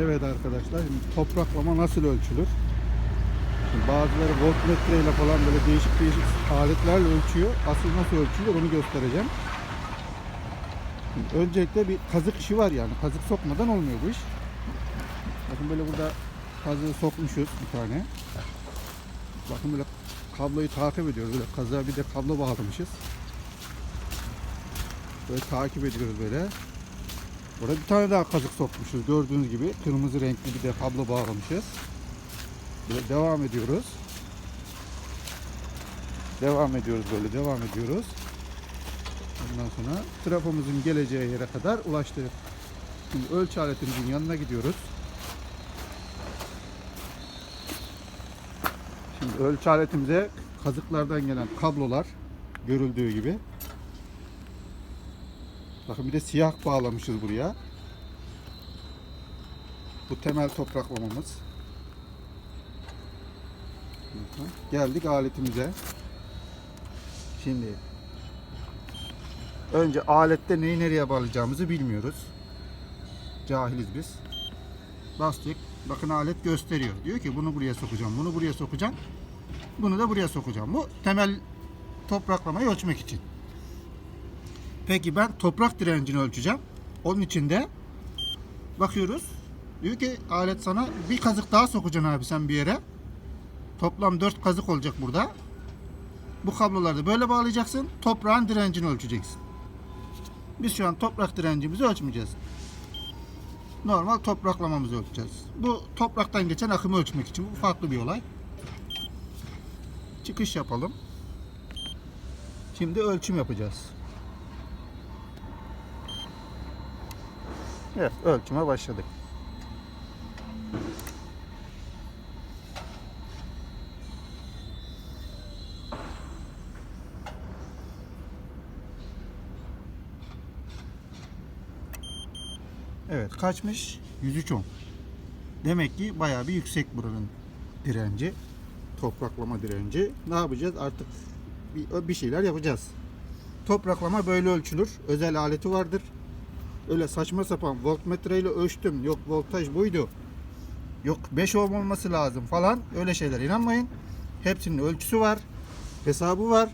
Evet arkadaşlar topraklama nasıl ölçülür? Şimdi bazıları voltmetre ile falan böyle değişik değişik aletlerle ölçüyor. Asıl nasıl ölçülür onu göstereceğim. Şimdi öncelikle bir kazık işi var yani. Kazık sokmadan olmuyor bu iş. Bakın böyle burada kazığı sokmuşuz bir tane. Bakın böyle kabloyu takip ediyoruz. Böyle kazığa bir de kablo bağlamışız. Böyle takip ediyoruz böyle. Burada bir tane daha kazık sokmuşuz. Gördüğünüz gibi kırmızı renkli bir de kablo bağlamışız. Böyle devam ediyoruz. Devam ediyoruz böyle devam ediyoruz. Ondan sonra trafomuzun geleceği yere kadar ulaştık. Şimdi ölçü aletimizin yanına gidiyoruz. Şimdi ölçü aletimize kazıklardan gelen kablolar görüldüğü gibi. Bakın bir de siyah bağlamışız buraya. Bu temel topraklamamız. Geldik aletimize. Şimdi önce alette neyi nereye bağlayacağımızı bilmiyoruz. Cahiliz biz. Bastık. Bakın alet gösteriyor. Diyor ki bunu buraya sokacağım, bunu buraya sokacağım. Bunu da buraya sokacağım. Bu temel topraklamayı ölçmek için. Peki ben toprak direncini ölçeceğim. Onun için de bakıyoruz. Diyor ki alet sana bir kazık daha sokacaksın abi sen bir yere. Toplam 4 kazık olacak burada. Bu kabloları böyle bağlayacaksın. Toprağın direncini ölçeceksin. Biz şu an toprak direncimizi ölçmeyeceğiz. Normal topraklamamızı ölçeceğiz. Bu topraktan geçen akımı ölçmek için bu farklı bir olay. Çıkış yapalım. Şimdi ölçüm yapacağız. Evet, ölçüme başladık. Evet, kaçmış? 103 ohm. Demek ki bayağı bir yüksek buranın direnci. Topraklama direnci. Ne yapacağız? Artık bir, bir şeyler yapacağız. Topraklama böyle ölçülür. Özel aleti vardır. Öyle saçma sapan voltmetreyle ölçtüm. Yok voltaj buydu. Yok 5 ohm olması lazım falan. Öyle şeyler inanmayın. Hepsinin ölçüsü var. Hesabı var.